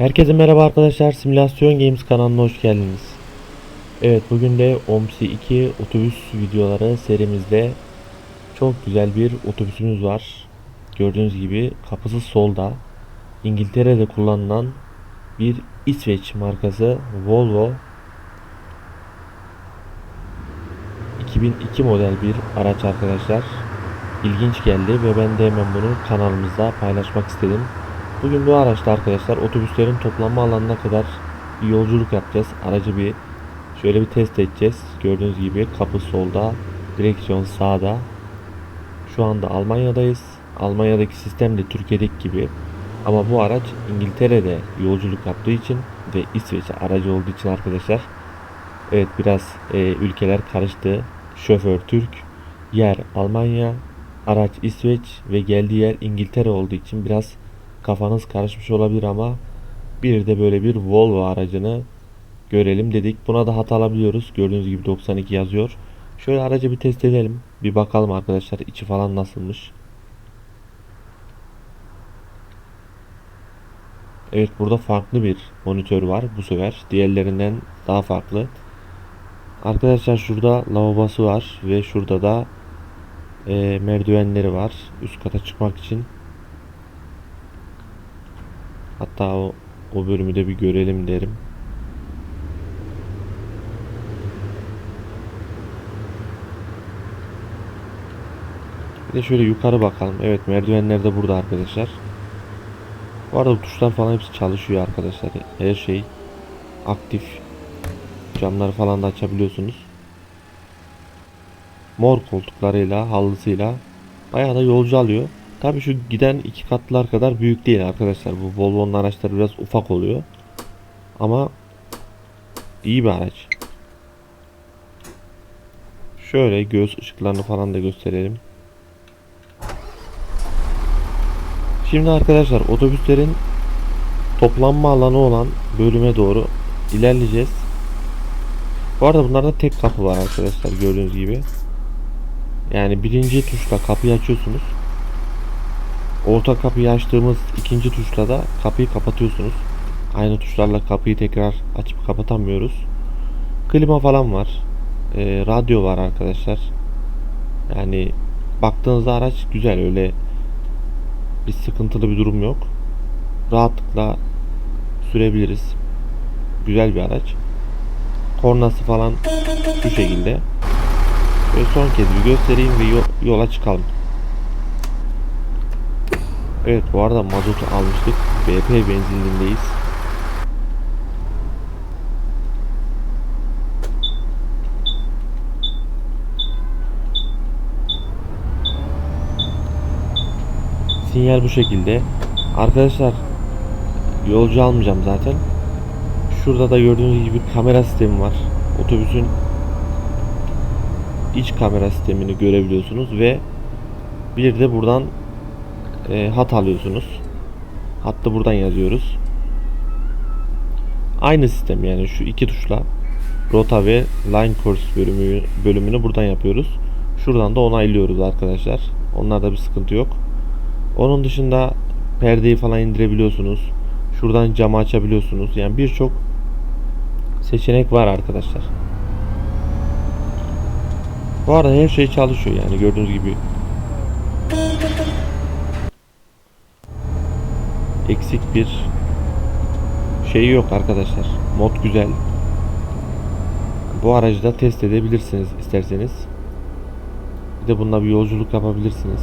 Herkese merhaba arkadaşlar. Simülasyon Games kanalına hoş geldiniz. Evet bugün de OMSI 2 otobüs videoları serimizde çok güzel bir otobüsümüz var. Gördüğünüz gibi kapısı solda. İngiltere'de kullanılan bir İsveç markası Volvo 2002 model bir araç arkadaşlar. İlginç geldi ve ben de hemen bunu kanalımızda paylaşmak istedim. Bugün bu araçta arkadaşlar otobüslerin toplanma alanına kadar yolculuk yapacağız. Aracı bir şöyle bir test edeceğiz. Gördüğünüz gibi kapı solda, direksiyon sağda. Şu anda Almanya'dayız. Almanya'daki sistem de Türkiye'deki gibi. Ama bu araç İngiltere'de yolculuk yaptığı için ve İsveç aracı olduğu için arkadaşlar Evet biraz e, ülkeler karıştı. Şoför Türk, yer Almanya, araç İsveç ve geldiği yer İngiltere olduğu için biraz kafanız karışmış olabilir ama bir de böyle bir Volvo aracını görelim dedik. Buna da hat alabiliyoruz. Gördüğünüz gibi 92 yazıyor. Şöyle aracı bir test edelim. Bir bakalım arkadaşlar içi falan nasılmış. Evet burada farklı bir monitör var bu sefer. Diğerlerinden daha farklı. Arkadaşlar şurada lavabosu var ve şurada da e, merdivenleri var üst kata çıkmak için. Hatta o, o bölümü de bir görelim derim. Bir de şöyle yukarı bakalım. Evet merdivenler de burada arkadaşlar. Bu arada bu tuşlar falan hepsi çalışıyor arkadaşlar. Her şey aktif. Camları falan da açabiliyorsunuz. Mor koltuklarıyla, halısıyla bayağı da yolcu alıyor. Tabii şu giden iki katlılar kadar büyük değil arkadaşlar. Bu Volvo'nun araçları biraz ufak oluyor. Ama iyi bir araç. Şöyle göz ışıklarını falan da gösterelim. Şimdi arkadaşlar otobüslerin toplanma alanı olan bölüme doğru ilerleyeceğiz. Bu arada bunlarda tek kapı var arkadaşlar gördüğünüz gibi. Yani birinci tuşla kapıyı açıyorsunuz. Orta kapıyı açtığımız ikinci tuşla da kapıyı kapatıyorsunuz. Aynı tuşlarla kapıyı tekrar açıp kapatamıyoruz. Klima falan var. Ee, radyo var arkadaşlar. Yani baktığınızda araç güzel öyle bir sıkıntılı bir durum yok. Rahatlıkla sürebiliriz. Güzel bir araç. Kornası falan şu şekilde. Ve son kez bir göstereyim ve yo- yola çıkalım. Evet bu arada mazotu almıştık. BP benzinliğindeyiz. Sinyal bu şekilde. Arkadaşlar yolcu almayacağım zaten. Şurada da gördüğünüz gibi kamera sistemi var. Otobüsün iç kamera sistemini görebiliyorsunuz ve bir de buradan e, hat alıyorsunuz. Hattı buradan yazıyoruz. Aynı sistem yani şu iki tuşla rota ve line course bölümü, bölümünü buradan yapıyoruz. Şuradan da onaylıyoruz arkadaşlar. Onlarda bir sıkıntı yok. Onun dışında perdeyi falan indirebiliyorsunuz. Şuradan camı açabiliyorsunuz. Yani birçok seçenek var arkadaşlar. Bu arada her şey çalışıyor yani gördüğünüz gibi. Eksik bir şey yok arkadaşlar. Mod güzel. Bu aracı da test edebilirsiniz isterseniz. Bir de bununla bir yolculuk yapabilirsiniz.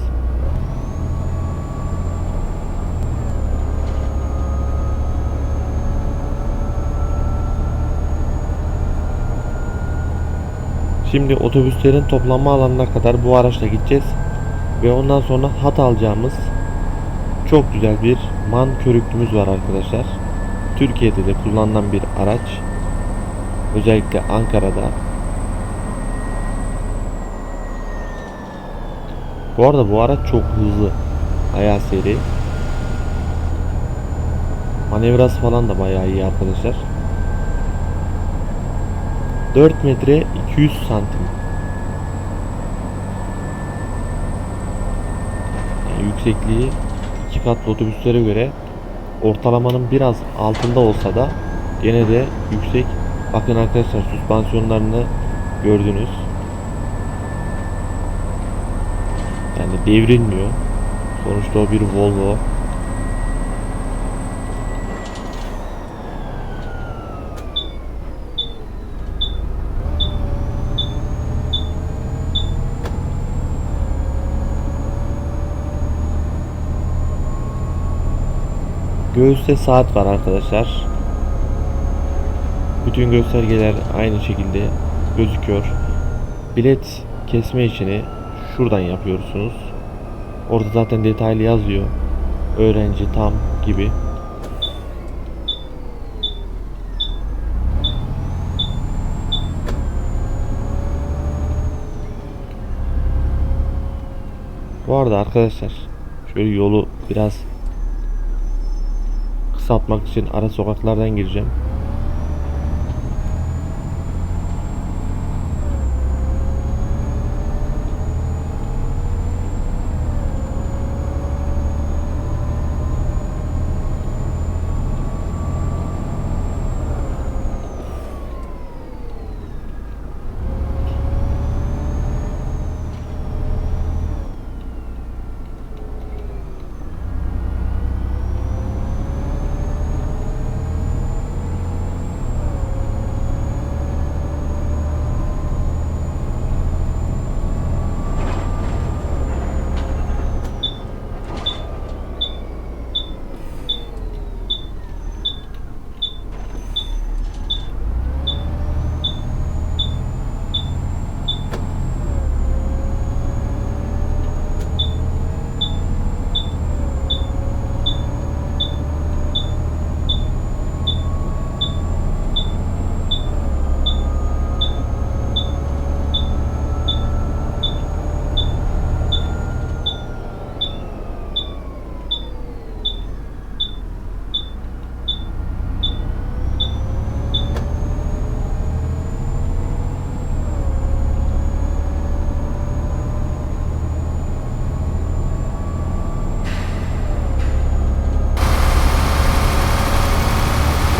Şimdi otobüslerin toplanma alanına kadar bu araçla gideceğiz. Ve ondan sonra hat alacağımız çok güzel bir man körüklümüz var arkadaşlar. Türkiye'de de kullanılan bir araç. Özellikle Ankara'da. Bu arada bu araç çok hızlı. Bayağı seri. Manevrası falan da bayağı iyi arkadaşlar. 4 metre 200 santim. Yani yüksekliği katlı otobüslere göre ortalamanın biraz altında olsa da gene de yüksek. Bakın arkadaşlar süspansiyonlarını gördünüz. Yani devrilmiyor. Sonuçta o bir Volvo. Göğüste saat var arkadaşlar. Bütün göstergeler aynı şekilde gözüküyor. Bilet kesme işini şuradan yapıyorsunuz. Orada zaten detaylı yazıyor. Öğrenci tam gibi. Bu arada arkadaşlar şöyle yolu biraz kısaltmak için ara sokaklardan gireceğim.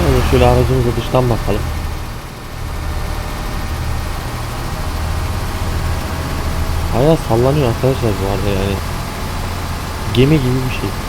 Yani şöyle dıştan bakalım. Bayağı sallanıyor arkadaşlar bu arada yani. Gemi gibi bir şey.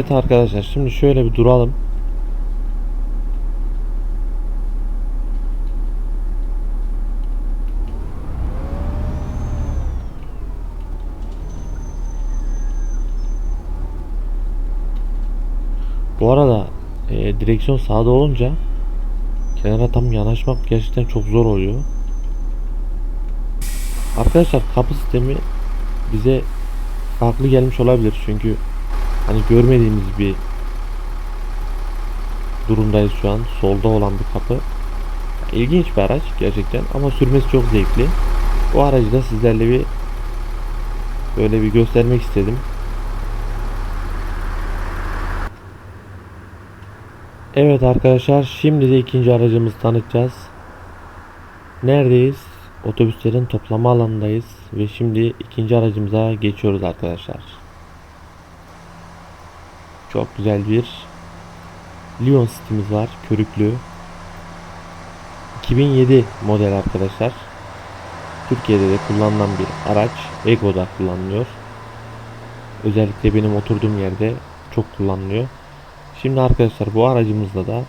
Evet arkadaşlar şimdi şöyle bir duralım. Bu arada e, direksiyon sağda olunca kenara tam yanaşmak gerçekten çok zor oluyor. Arkadaşlar kapı sistemi bize farklı gelmiş olabilir çünkü hani görmediğimiz bir durumdayız şu an. Solda olan bir kapı. İlginç bir araç gerçekten ama sürmesi çok zevkli. Bu aracı da sizlerle bir böyle bir göstermek istedim. Evet arkadaşlar şimdi de ikinci aracımızı tanıtacağız. Neredeyiz? Otobüslerin toplama alanındayız ve şimdi ikinci aracımıza geçiyoruz arkadaşlar. Çok güzel bir Leon City'miz var. Körüklü. 2007 model arkadaşlar. Türkiye'de de kullanılan bir araç. Ego'da kullanılıyor. Özellikle benim oturduğum yerde çok kullanılıyor. Şimdi arkadaşlar bu aracımızla da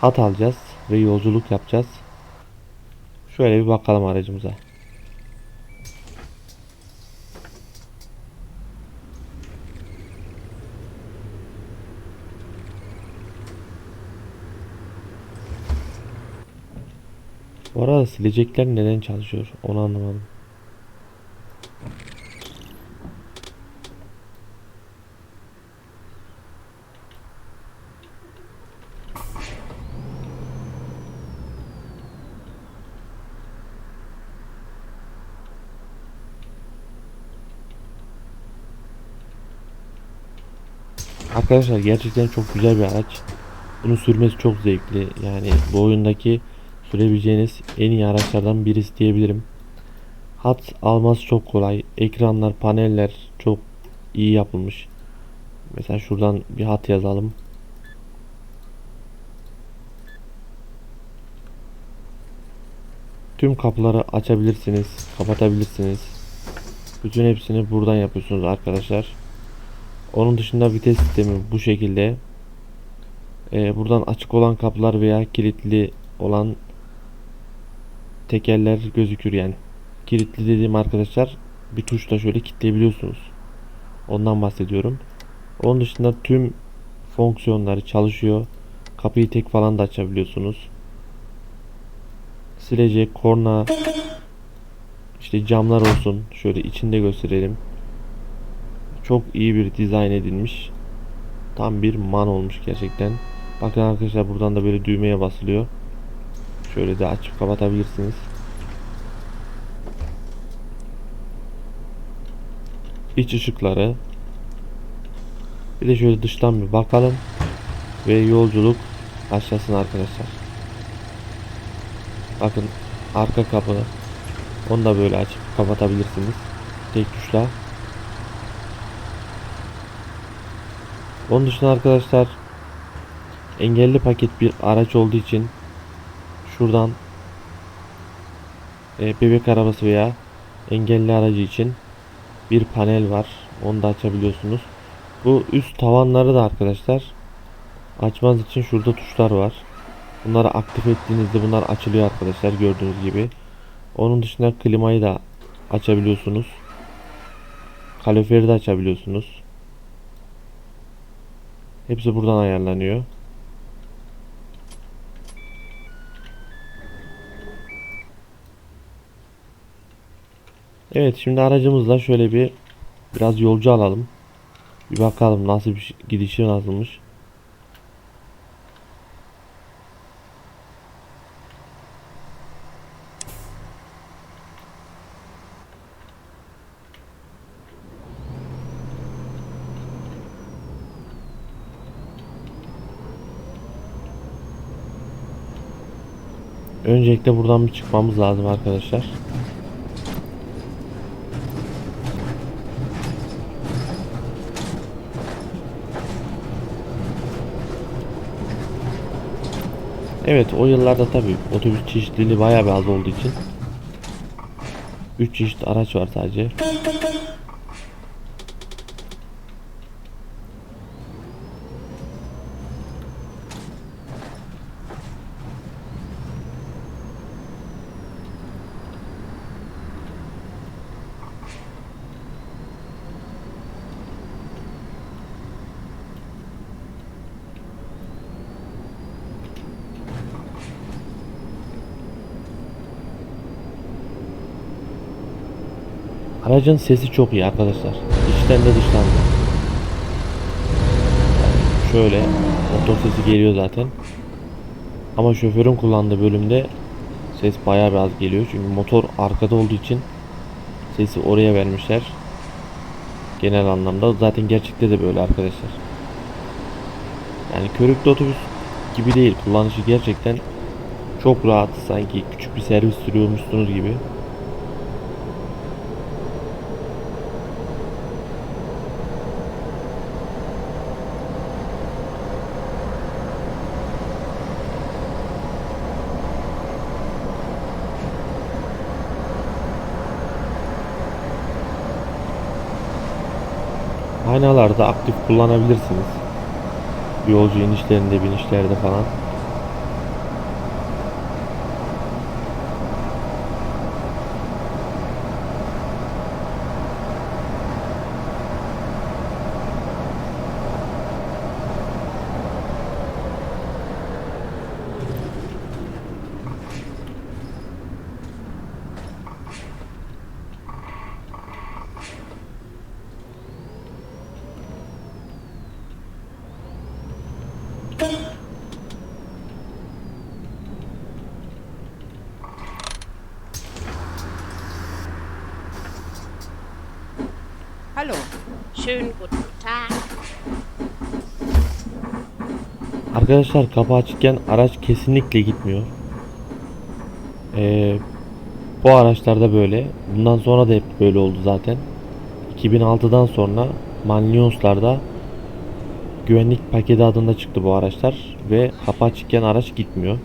hat alacağız ve yolculuk yapacağız. Şöyle bir bakalım aracımıza. Bu arada silecekler neden çalışıyor onu anlamadım. Arkadaşlar gerçekten çok güzel bir araç. Bunu sürmesi çok zevkli. Yani bu oyundaki sürebileceğiniz en iyi araçlardan birisi diyebilirim. Hat alması çok kolay. Ekranlar, paneller çok iyi yapılmış. Mesela şuradan bir hat yazalım. Tüm kapıları açabilirsiniz, kapatabilirsiniz. Bütün hepsini buradan yapıyorsunuz arkadaşlar. Onun dışında vites sistemi bu şekilde. Ee, buradan açık olan kapılar veya kilitli olan tekerler gözükür yani. Kilitli dediğim arkadaşlar bir tuşla şöyle kilitleyebiliyorsunuz. Ondan bahsediyorum. Onun dışında tüm fonksiyonları çalışıyor. Kapıyı tek falan da açabiliyorsunuz. Silecek, korna, işte camlar olsun. Şöyle içinde gösterelim. Çok iyi bir dizayn edilmiş. Tam bir man olmuş gerçekten. Bakın arkadaşlar buradan da böyle düğmeye basılıyor. Şöyle de açıp kapatabilirsiniz. İç ışıkları. Bir de şöyle dıştan bir bakalım. Ve yolculuk başlasın arkadaşlar. Bakın arka kapı. Onu da böyle açıp kapatabilirsiniz. Tek tuşla. Onun dışında arkadaşlar engelli paket bir araç olduğu için şuradan e, bebek arabası veya engelli aracı için bir panel var. Onu da açabiliyorsunuz. Bu üst tavanları da arkadaşlar açmanız için şurada tuşlar var. Bunları aktif ettiğinizde bunlar açılıyor arkadaşlar gördüğünüz gibi. Onun dışında klimayı da açabiliyorsunuz. Kaloriferi de açabiliyorsunuz. Hepsi buradan ayarlanıyor. Evet şimdi aracımızla şöyle bir biraz yolcu alalım. Bir bakalım nasıl bir gidişi nasılmış. Öncelikle buradan bir çıkmamız lazım arkadaşlar. Evet o yıllarda tabi otobüs çeşitliliği bayağı bir az olduğu için 3 çeşit araç var sadece. Aracın sesi çok iyi arkadaşlar. İçten de dıştan da. Şöyle motor sesi geliyor zaten. Ama şoförün kullandığı bölümde ses bayağı bir az geliyor. Çünkü motor arkada olduğu için sesi oraya vermişler. Genel anlamda zaten gerçekte de böyle arkadaşlar. Yani körüklü otobüs gibi değil. Kullanışı gerçekten çok rahat. Sanki küçük bir servis sürüyormuşsunuz gibi. Aynalarda aktif kullanabilirsiniz. Yolcu inişlerinde binişlerde falan. Hallo. Schönen guten Tag. Arkadaşlar kapı açıkken araç kesinlikle gitmiyor. Ee, bu araçlarda böyle. Bundan sonra da hep böyle oldu zaten. 2006'dan sonra Manlions'larda güvenlik paketi adında çıktı bu araçlar ve kapı açıkken araç gitmiyor.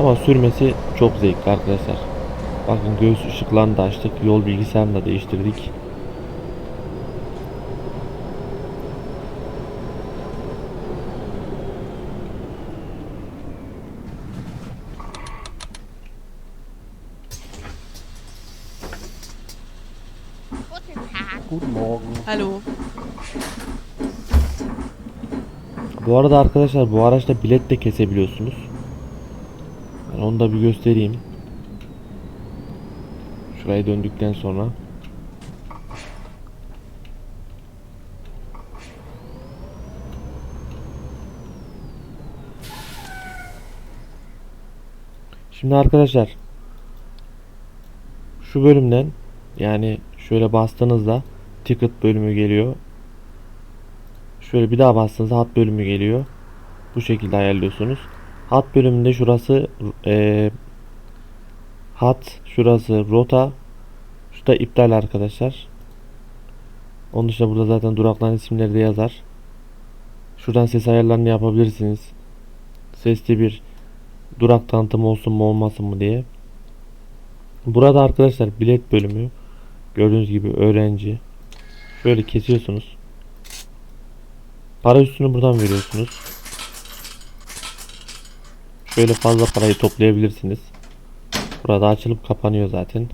Ama sürmesi çok zevkli arkadaşlar. Bakın göğüs ışıklarını da açtık. Yol bilgisayarını da değiştirdik. Guten Morgen. Hallo. Bu arada arkadaşlar bu araçta bilet de kesebiliyorsunuz. Onu da bir göstereyim. Şuraya döndükten sonra. Şimdi arkadaşlar şu bölümden yani şöyle bastığınızda ticket bölümü geliyor. Şöyle bir daha bastığınızda hat bölümü geliyor. Bu şekilde ayarlıyorsunuz. Hat bölümünde şurası eee, hat, şurası rota, şu da iptal arkadaşlar. Onun dışında burada zaten durakların isimleri de yazar. Şuradan ses ayarlarını yapabilirsiniz. Sesli bir durak tanıtımı olsun mu olmasın mı diye. Burada arkadaşlar bilet bölümü gördüğünüz gibi öğrenci. Şöyle kesiyorsunuz. Para üstünü buradan veriyorsunuz. Şöyle fazla parayı toplayabilirsiniz. Burada açılıp kapanıyor zaten.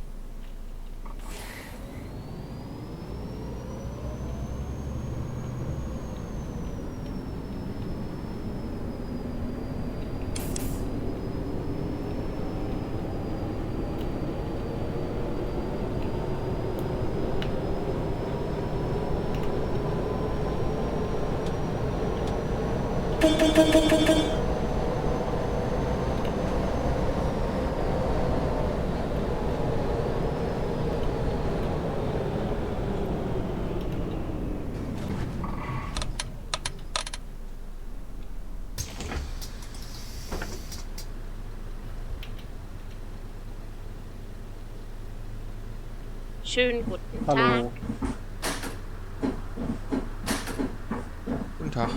Schönen guten Tag. Hallo. Guten Tag.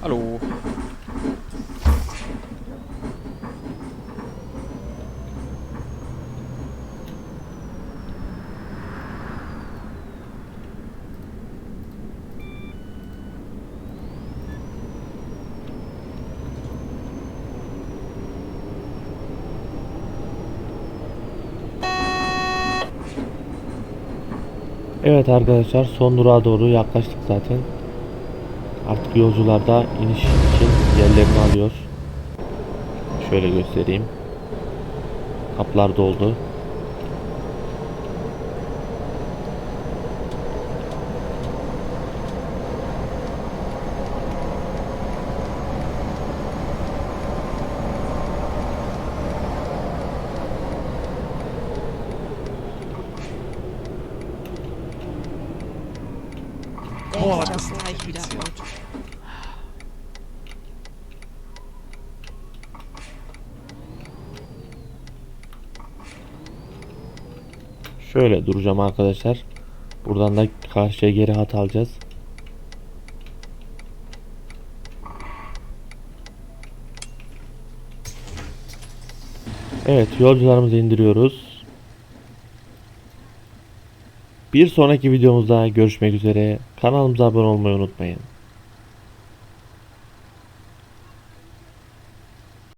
Hallo. Evet arkadaşlar son durağa doğru yaklaştık zaten. Artık yolcular da iniş için yerlerini alıyor. Şöyle göstereyim. Kapılar doldu. Oh, das gleich wieder Auto. Şöyle duracağım arkadaşlar. Buradan da karşıya geri hat alacağız. Evet yolcularımızı indiriyoruz. Bir sonraki videomuzda görüşmek üzere. Kanalımıza abone olmayı unutmayın.